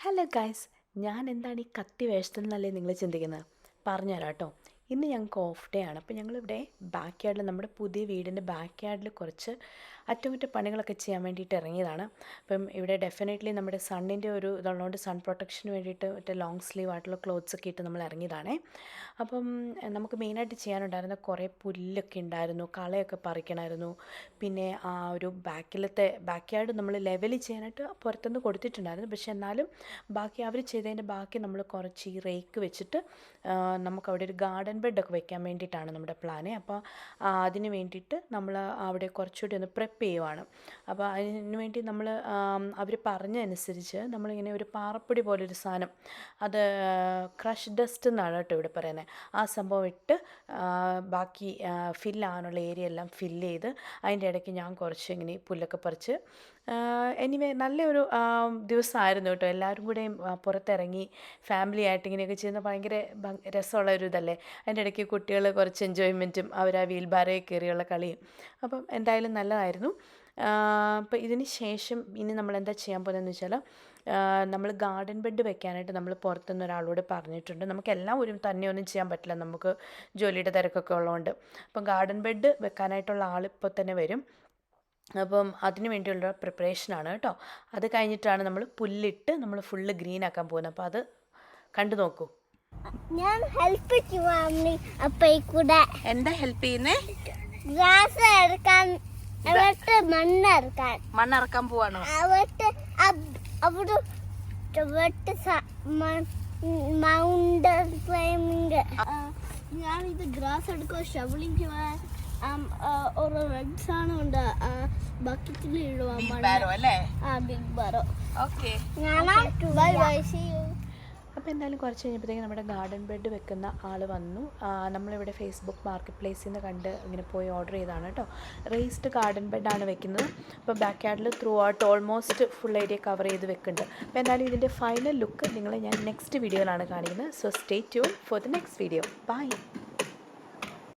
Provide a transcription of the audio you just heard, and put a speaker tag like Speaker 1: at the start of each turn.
Speaker 1: Hello guys ഞാൻ എന്താണ് ഈ കത്തി വേഷത്തിൽ എന്നല്ലേ നിങ്ങൾ ചിന്തിക്കുന്നത്? പറഞ്ഞുതരാം കേട്ടോ. ഇന്ന് ഞങ്ങൾക്ക് ഓഫ് ഡേ ആണ്. അപ്പോൾ ഞങ്ങളിവിടെ ബാക്ക് യാർഡിൽ നമ്മുടെ പുതിയ വീടിന്റെ ബാക്ക് യാർഡിൽ കുറച്ച് അറ്റകുറ്റപ്പണികളൊക്കെ ചെയ്യാൻ വേണ്ടിയിട്ട് ഇറങ്ങിയതാണ്. അപ്പം ഇവിടെ ഡെഫിനറ്റ്ലി നമ്മുടെ സണ്ണിന്റെ ഒരു ഇതുള്ളതുകൊണ്ട് സൺ പ്രൊട്ടക്ഷന് വേണ്ടിയിട്ട് മറ്റേ ലോങ് സ്ലീവ് ആയിട്ടുള്ള ക്ലോത്ത്സ് ഒക്കെ ഇട്ട് നമ്മൾ ഇറങ്ങിയതാണേ. അപ്പം നമുക്ക് മെയിനായിട്ട് ചെയ്യാനുണ്ടായിരുന്ന കുറേ പുല്ലൊക്കെ ഉണ്ടായിരുന്നു കളയൊക്കെ പറിക്കണമായിരുന്നു പിന്നെ ആ ഒരു ബാക്കിലത്തെ ബാക്ക് യാർഡ് നമ്മൾ ലെവൽ ചെയ്യാനായിട്ട് പുറത്തുനിന്ന് കൊടുത്തിട്ടുണ്ടായിരുന്നു. പക്ഷേ എന്നാലും ബാക്കി അവർ ചെയ്തതിന്റെ ബാക്കി നമ്മൾ കുറച്ച് ഈ റേക്ക് വെച്ചിട്ട് നമുക്കവിടെ ഒരു ഗാർഡൻ ബെഡൊക്കെ വെക്കാൻ വേണ്ടിയിട്ടാണ് നമ്മുടെ പ്ലാന് അപ്പോൾ അതിന് വേണ്ടിയിട്ട് നമ്മൾ അവിടെ കുറച്ചുകൂടി ഒന്ന് പ്രെപ്പ് ചെയ്യുവാണ്. അപ്പോൾ അതിന് വേണ്ടി നമ്മൾ അവർ പറഞ്ഞതനുസരിച്ച് നമ്മളിങ്ങനെ ഒരു പാറപ്പൊടി പോലൊരു സാധനം അത് ക്രഷ് ഡസ്റ്റ് എന്നാണ് കേട്ടോ ഇവിടെ പറയുന്നത് ആ സംഭവം ഇട്ട് ബാക്കി ഫില്ലാകാനുള്ള ഏരിയ എല്ലാം ഫില്ല് ചെയ്ത് അതിന്റെ ഇടയ്ക്ക് ഞാൻ കുറച്ച് ഇങ്ങനെ പുല്ലൊക്കെ പറിച്ച് എനിവേ നല്ലൊരു ദിവസമായിരുന്നു കേട്ടോ. എല്ലാവരും കൂടെയും പുറത്തിറങ്ങി ഫാമിലി ആയിട്ട് ഇങ്ങനെയൊക്കെ ചെയ്യുന്ന ഭയങ്കര രസമുള്ള ഒരു ഇതല്ലേ? അതിന്റെ ഇടയ്ക്ക് കുട്ടികൾ കുറച്ച് എൻജോയ്മെന്റും അവർ ആ വീൽ ബാറയിൽ കയറിയുള്ള കളിയും അപ്പം എന്തായാലും നല്ലതായിരുന്നു. അപ്പോൾ ഇതിന് ശേഷം ഇനി നമ്മൾ എന്താ ചെയ്യാൻ പോകുന്നതെന്ന് വെച്ചാൽ നമ്മൾ ഗാർഡൻ ബെഡ് വെക്കാനായിട്ട് നമ്മൾ പുറത്തുനിന്ന് ഒരാളോട് പറഞ്ഞിട്ടുണ്ട്. നമുക്ക് എല്ലാം ഒരു തന്നെ ഒന്നും ചെയ്യാൻ പറ്റില്ല. നമുക്ക് ജോലിയുടെ തിരക്കൊക്കെ ഉള്ളതുകൊണ്ട്. അപ്പം ഗാർഡൻ ബെഡ് വെക്കാനായിട്ടുള്ള ആൾ ഇപ്പോൾ തന്നെ വരും. അപ്പം അതിന് വേണ്ടിയുള്ള പ്രിപ്പറേഷനാണ് കേട്ടോ. അത് കഴിഞ്ഞിട്ടാണ് നമ്മൾ പുല്ലിട്ട് നമ്മൾ ഫുള്ള് ഗ്രീൻ ആക്കാൻ പോകുന്നത്. അപ്പോൾ അത് കണ്ടു നോക്കൂ.
Speaker 2: ഞാൻ ഹെൽപ്പ് ചെയ്യുവാണ് അപ്പ കൂടെ
Speaker 1: എന്താ ഹെൽപ്പ് ചെയ്യുന്നേ?
Speaker 2: ഗ്രാസ് എടുക്കാൻ അവിടെ മണ്ണ് എടുക്കാൻ
Speaker 1: മണ്ണിറക്കാൻ പോവാണോ?
Speaker 2: അവിടെ അവിടെ അവിടെ മൗണ്ടൻ ക്ലൈമ്പിംഗ്. ഞാൻ ഇത് ഗ്രാസ് എടുക്കുക ഷവലിംഗ് ഒരു റെഡ് സാധനം ഉണ്ട്. ബക്കറ്റിൽ ഇടുക
Speaker 1: അല്ലേ?
Speaker 2: ആ big Baro
Speaker 1: okay
Speaker 2: bye bye see you
Speaker 1: അപ്പോൾ എന്തായാലും കുറച്ച് കഴിഞ്ഞപ്പോഴത്തേക്ക് നമ്മുടെ ഗാർഡൻ ബെഡ് വെക്കുന്ന ആൾ വന്നു. നമ്മളിവിടെ ഫേസ്ബുക്ക് മാർക്കറ്റ് പ്ലേസിൽ നിന്ന് കണ്ട് ഇങ്ങനെ പോയി ഓർഡർ ചെയ്തതാണ് കേട്ടോ റേസ്ഡ് ഗാർഡൻ ബെഡാണ് വെക്കുന്നത്. അപ്പോൾ back യാർഡിൽ throughout almost full area cover ചെയ്ത് വെക്കുന്നുണ്ട്. അപ്പോൾ എന്തായാലും ഇതിന്റെ ഫൈനൽ ലുക്ക് നിങ്ങളെ ഞാൻ നെക്സ്റ്റ് വീഡിയോയിലാണ് കാണിക്കുന്നത്. So stay tune for the next video bye